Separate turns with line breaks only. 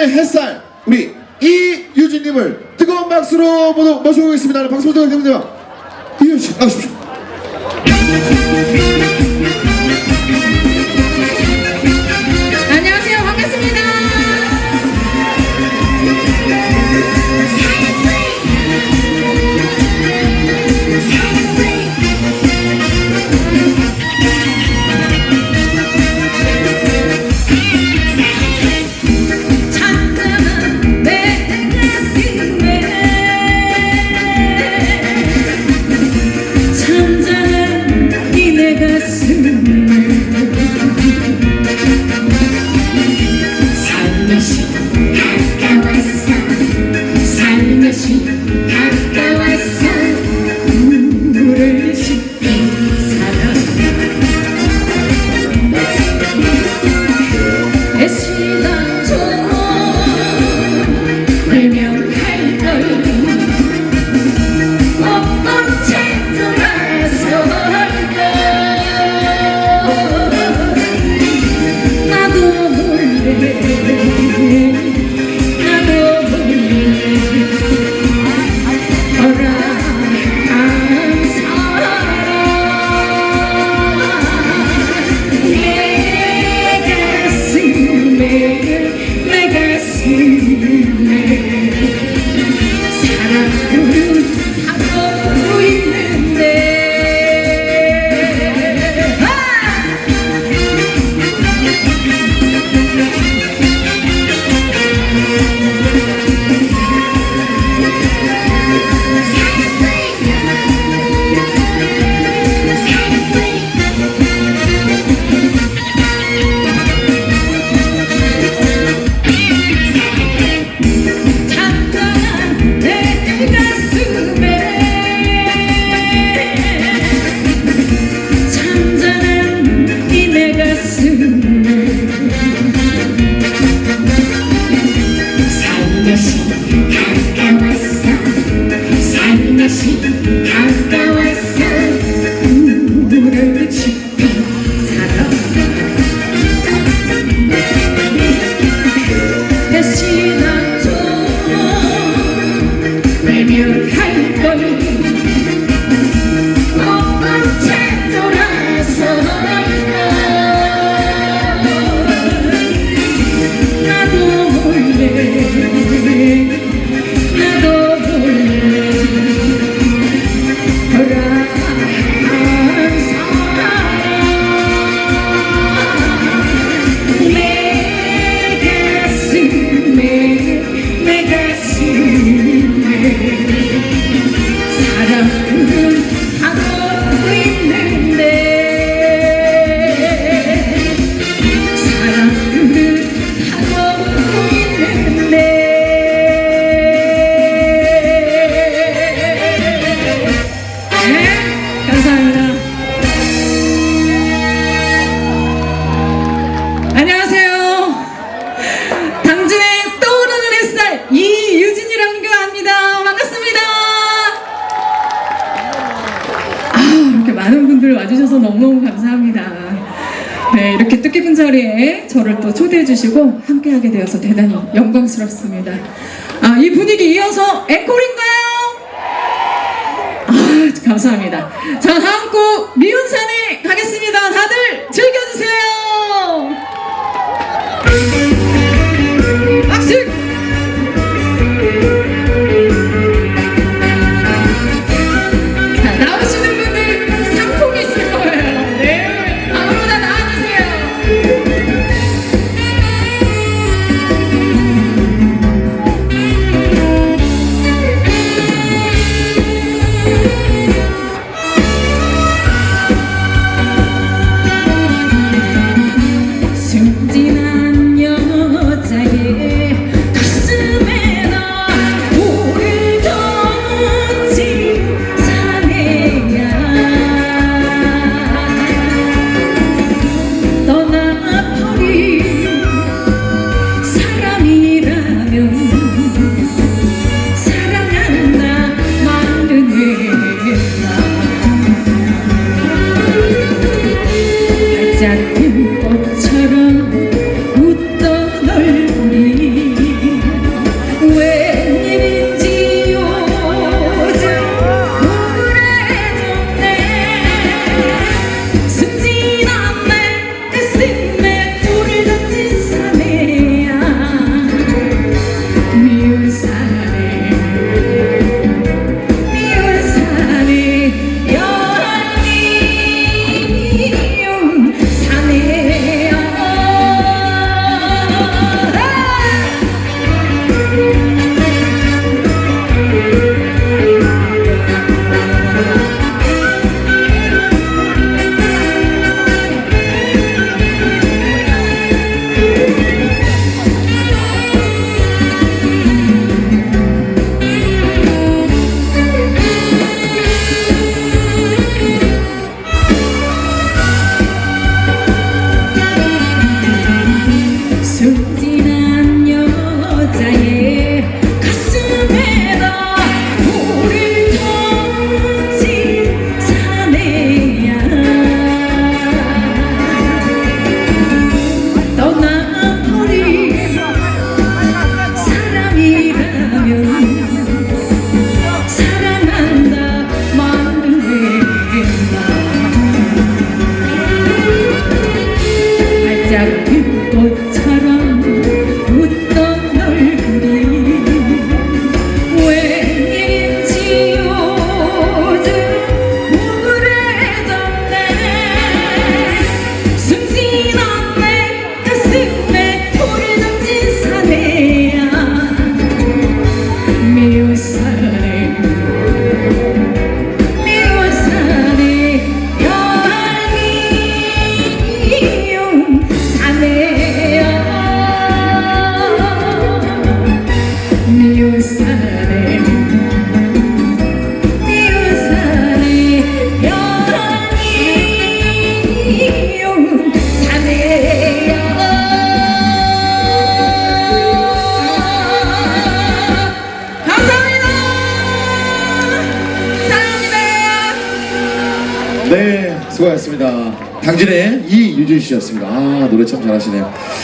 오늘의 햇살 우리 이유진님을 뜨거운 박수로 모두 모셔보겠습니다. 박수 부탁드립니다. 이유진 나오십시오.
외면할 걸 네, 이렇게 뜻깊은 자리에 저를 또 초대해 주시고 함께하게 되어서 대단히 영광스럽습니다. 아, 이 분위기 이어서 에콜인가요? 아, 감사합니다. 자, 다음 곡 미운산에 가겠습니다. 다들 즐겨주세요.
강진의 이유진 씨였습니다. 아 노래 참 잘하시네요.